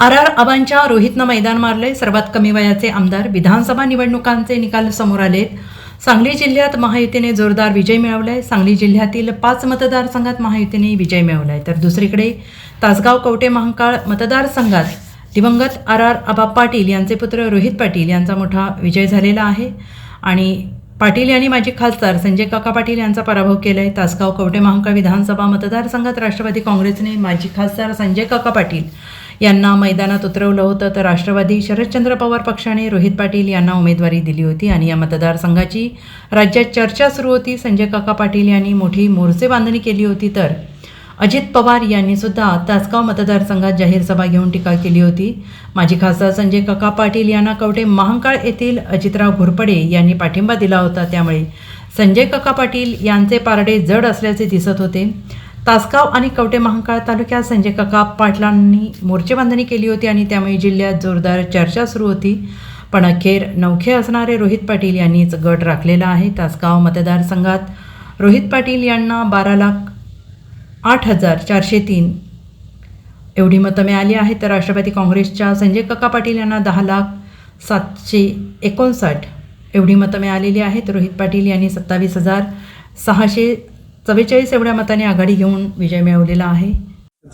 R R आबांच्या रोहितनं मैदान मारले सर्वात कमी वयाचे आमदार विधानसभा निवडणुकांचे निकाल समोर आलेत. सांगली जिल्ह्यात महायुतीने जोरदार विजय मिळवलाय. सांगली जिल्ह्यातील पाच मतदारसंघात महायुतीने विजय मिळवलाय. तर दुसरीकडे तासगाव कवटे महांकाळ मतदारसंघात दिवंगत आर आर आबा पाटील यांचे पुत्र रोहित पाटील यांचा मोठा विजय झालेला आहे. आणि पाटील यांनी माजी खासदार संजय काका पाटील यांचा पराभव केला आहे तासगाव कवटे महांकाळ विधानसभा मतदारसंघात राष्ट्रवादी काँग्रेसने माजी खासदार संजय काका पाटील यांना मैदानात उतरवलं होतं. तर राष्ट्रवादी शरदचंद्र पवार पक्षाने रोहित पाटील यांना उमेदवारी दिली होती आणि या मतदारसंघाची राज्यात चर्चा सुरू होती. संजय काका पाटील यांनी मोठी मोर्चे बांधणी केली होती. तर अजित पवार यांनी सुद्धा तासगाव मतदारसंघात जाहीर सभा घेऊन टीका केली होती. माजी खासदार संजय काका पाटील यांना कवटे महांकाळ येथील अजितराव घोरपडे यांनी पाठिंबा दिला होता. त्यामुळे संजय काका पाटील यांचे पारडे जड असल्याचे दिसत होते. तासगाव आणि कवटे महांकाळ तालुक्यात संजय काका पाटलांनी मोर्चेबांधणी केली होती आणि त्यामुळे जिल्ह्यात जोरदार चर्चा सुरू होती. पण अखेर नवखे असणारे रोहित पाटील यांनीच गट राखलेला आहे. तासगाव मतदारसंघात रोहित पाटील यांना बारा लाख आठ हजार चारशे तीन एवढी मतं मिळाली आहेत. तर राष्ट्रवादी काँग्रेसच्या संजय काका पाटील यांना दहा लाख सातशे एकोणसाठ एवढी मतं मिळालेली आहेत. रोहित पाटील यांनी सत्तावीस हजार सहाशे चव्वेचाळीस एवढ्या मताने आघाडी घेऊन विजय मिळवलेला आहे.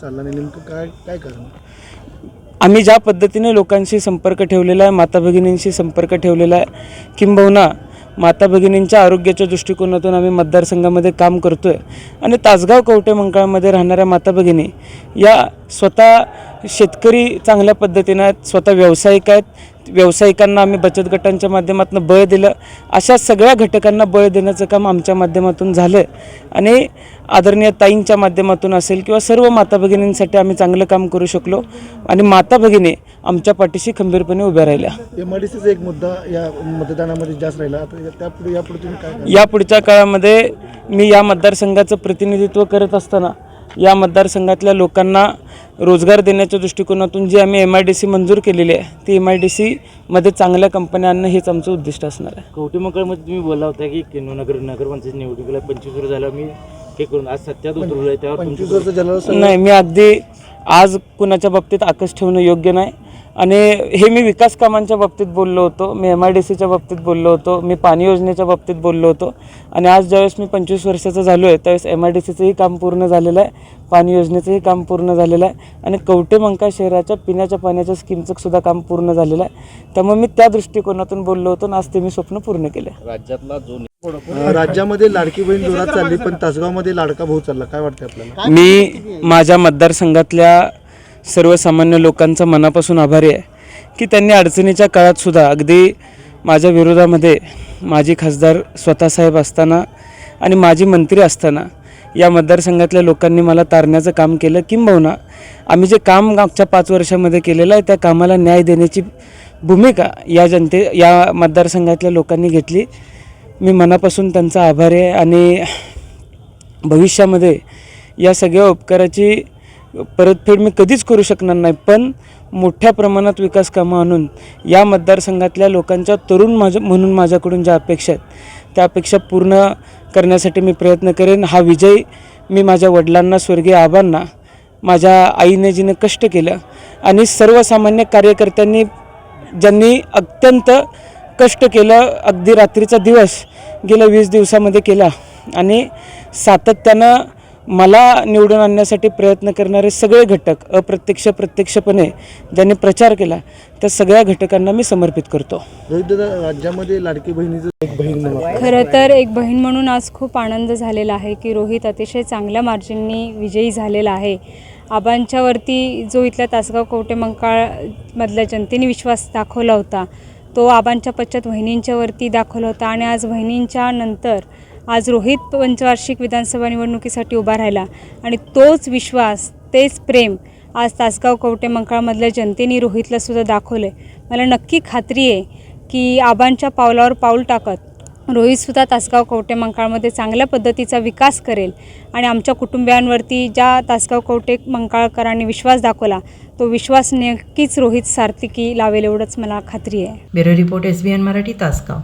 चालला नाही नेमकं काय काय कारण? आम्ही ज्या पद्धतीने लोकांशी संपर्क ठेवलेला आहे माता भगिनींशी संपर्क ठेवलेला आहे किंबहुना माता भगिनींच्या आरोग्याच्या दृष्टिकोनातून आम्ही मतदारसंघामध्ये काम करतो आहे आणि तासगाव कवटे मंकाळमध्ये राहणाऱ्या माता भगिनी या स्वतः शेतकरी चांगल्या पद्धतीनं आहेत स्वतः व्यावसायिक आहेत. व्यावसायिकांना आम्ही बचत गटांच्या माध्यमातून बळ दिलं. अशा सगळ्या घटकांना बळ देण्याचं काम आमच्या माध्यमातून झालं आणि आदरणीय ताईंच्या माध्यमातून असेल किंवा सर्व माता भगिनींसाठी आम्ही चांगलं काम करू शकलो. आणि माता भगिनी आमच्या पाठीशी खंबीरपणे उभ्या राहिल्या. एक मुद्दा या मतदानामध्ये जास्त राहिला. त्यापुढे यापुढे तुम्ही? या पुढच्या काळामध्ये मी या मतदारसंघाचं प्रतिनिधित्व करत असताना या मतदारसंघातल्या लोकांना रोजगार देण्याच्या दृष्टिकोनातून जी आम्ही एम आय डी सी मंजूर केलेली आहे ती एम आय डी सीमध्ये चांगल्या कंपन्या आणणं हेच आमचं उद्दिष्ट असणार आहे. कवटेमंगळमध्ये तुम्ही बोलला होता की किनोनगर नगरपंचायत निवडणुकीला पंचवीस वर्ष झालं मी हे करून आज सत्यात उतरलो आहे तेव्हा पंचवीस वर्ष नाही मी अगदी आज कुणाच्या बाबतीत आकस ठेवणं योग्य नाही. आणि हे मी विकास कामांच्या बाबतीत बोललो होतो मी एम आय डी सीच्या बाबतीत बोललो होतो मी पाणी योजनेच्या बाबतीत बोललो होतो. आणि आज ज्यावेळेस मी पंचवीस वर्षाचा झालो आहे त्यावेळेस एम आय डी सीचंही काम पूर्ण झालेलं आहे पाणी योजनेचंही काम पूर्ण झालेलं आहे आणि कवटे मंका शहराच्या पिण्याच्या पाण्याच्या स्कीमचं सुद्धा काम पूर्ण झालेलं आहे. त्यामुळे मी त्या दृष्टिकोनातून बोललो होतो आणि आज ते मी स्वप्न पूर्ण केलं अं, राज्यामध्ये लाडकी बहीण जोरात चालली पण तासगावमध्ये लाडका भाऊ चालला. काय वाटतं आपल्याला? मी माझ्या मतदारसंघातल्या सर्वसामान्य लोकांचा मनापासून आभारी आहे की त्यांनी अडचणीच्या काळातसुद्धा अगदी माझ्या विरोधामध्ये माजी खासदार स्वतःसाहेब असताना आणि माजी मंत्री असताना या मतदारसंघातल्या लोकांनी मला तारण्याचं काम केलं. किंबहुना आम्ही जे काम मागच्या पाच वर्षामध्ये केलेलं आहे त्या कामाला न्याय देण्याची भूमिका या जनते या मतदारसंघातल्या लोकांनी घेतली. मी मनापासून त्यांचा आभारी आहे आणि भविष्यामध्ये या सगळ्या उपकाराची परतफेड मी कधीच करू शकणार नाही पण मोठ्या प्रमाणात विकास कामं आणून या मतदारसंघातल्या लोकांच्या तरुण माझ्या म्हणून माझ्याकडून ज्या अपेक्षा आहेत त्या अपेक्षा पूर्ण करण्यासाठी मी प्रयत्न करेन. हा विजय मी माझ्या वडिलांना स्वर्गीय आबांना माझ्या आईने जिने कष्ट केलं आणि सर्वसामान्य कार्यकर्त्यांनी ज्यांनी अत्यंत कष्ट केलं अगदी रात्रीचा दिवस गेल्या वीस दिवसामध्ये केला आणि सातत्यानं मला निवडून आणण्यासाठी प्रयत्न करणारे सगळे घटक अप्रत्यक्ष प्रत्यक्षपणे ज्यांनी प्रचार केला त्या सगळ्या घटकांना मी समर्पित करतो. राज्यामध्ये लाडकी बहिणीचं एक बहीण म्हणून खरं तर एक बहीण म्हणून आज खूप आनंद झालेला आहे की रोहित अतिशय चांगल्या मार्जिननी विजयी झालेला आहे. आबांच्यावरती जो इथल्या तासगाव कवटे मंकाळमधल्या जनतेने विश्वास दाखवला होता तो आबांच्या पश्चात वहिनींच्यावरती दाखवला होता आणि आज वहिनींच्या नंतर आज रोहित पंचवार्षिक विधानसभा निवडणुकीसाठी उभा राहिला आणि तोच विश्वास तेच प्रेम आज तासगाव कवटे मंकाळमधल्या जनतेने रोहितला सुद्धा दाखवलं आहे मला नक्की खात्री आहे की आबांच्या पावलावर पाऊल टाकत रोहितसुद्धा तासगाव कवटे मंकाळमध्ये चांगल्या पद्धतीचा विकास करेल आणि आमच्या कुटुंबियांवरती ज्या तासगाव कवटे मंकाळकरांनी विश्वास दाखवला तो विश्वास नक्कीच रोहित सार्थिकी लावेल एवढंच मला खात्री आहे. Bureau report S B N Marathi Tasgaon.